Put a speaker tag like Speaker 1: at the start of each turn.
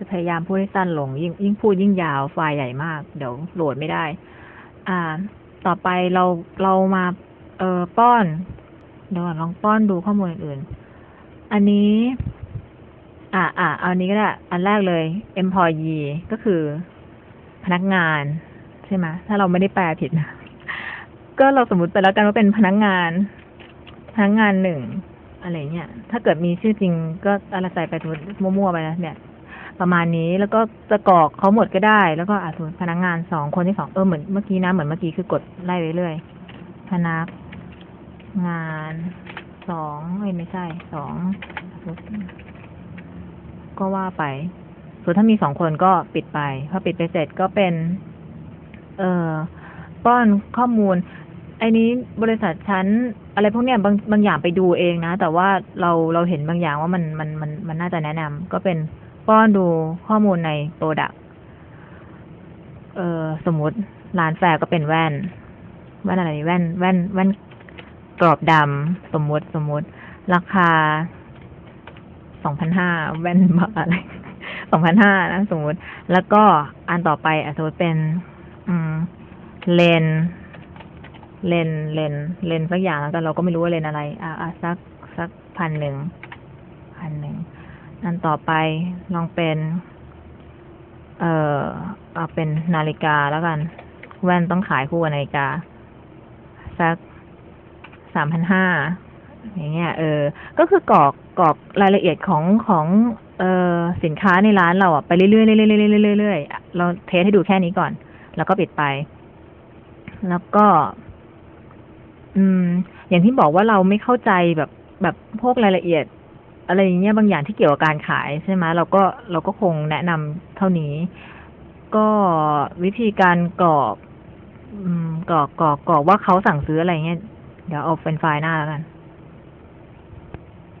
Speaker 1: จะพยายามพูดให้สั้นลง ยิ่งยิ่งพูดยิ่งยาวไฟล์ใหญ่มาก เดี๋ยวโหลดไม่ได้ อ่า ต่อไปเราเรามาเอ่อป้อนเดี๋ยวลองป้อนดูข้อมูลอื่นๆอันนี้ อ่าอ่าเอาอันนี้ก็ได้ อันแรกเลย employee ก็คือพนักงาน ใช่ไหมถ้าเราไม่ได้แปลผิดนะก็เราสมมติไปแล้วกันว่าเป็นพนักงาน พนักงานหนึ่งอะไรเงี้ย ถ้าเกิดมีชื่อจริงก็อะไรใส่ไปสมมติมั่วๆไปนะเนี่ย ประมาณนี้แล้วก็จะกรอกเขาหมดก็ได้ แล้วก็อาจจะพนักงานสองคนที่สองเออเหมือนเมื่อกี้นะเหมือนเมื่อกี้คือกดไล่ไปเรื่อยพนักงานสองเอ้ไม่ใช่สองก็ว่าไปส่วนถ้ามีสองคนก็ปิดไปพอปิดไปเสร็จก็เป็น เอ่อป้อนข้อมูลไอ้นี้บริษัทชั้นอะไรพวกเนี้ยบางบางอย่างไปดูเองนะ แต่ว่าเราเราเห็นบางอย่างว่ามันมันมันมันน่าจะแนะนำก็เป็น ป้อนดูข้อมูลในโปรดักเออสมมติร้านแฟร์ก็เป็นแว่น แว่นอะไรแว่น แว่น แว่นกรอบดำสมมติสมมติ ราคาสองพันห้าแว่นบาอะไรสองพันห้านะสมมติ แล้วก็อันต่อไปอสมมติเป็น อืมเลนเลนเลนเลนสักอย่างแล้วกันเราก็ไม่รู้ว่าเลนอะไร อะอะสักสักพันหนึ่งพันหนึ่ง อันต่อไปลองเป็น เอ่อ เอาเป็นนาฬิกาแล้วกัน แว่นต้องขายคู่กับนาฬิกา สักสามพันห้าอย่างเงี้ย เออ ก็คือกรอกกรอกรายละเอียดของของ เอ่อ สินค้าในร้านเราอะไปเรื่อยๆเรื่อยๆเรื่อยๆเรื่อยๆเราเทสให้ดูแค่นี้ก่อน แล้วก็ปิดไป แล้วก็ อืม อย่างที่บอกว่าเราไม่เข้าใจแบบแบบพวกรายละเอียด อะไรอย่างเงี้ยบางอย่างที่เกี่ยวกับการขายใช่ไหมเราก็เราก็คงแนะนำเท่านี้ ก็วิธีการกรอกอืมกรอกกรอกกรอกว่าเขาสั่งซื้ออะไรเงี้ยเดี๋ยวเอาเป็นไฟล์หน้าแล้วกัน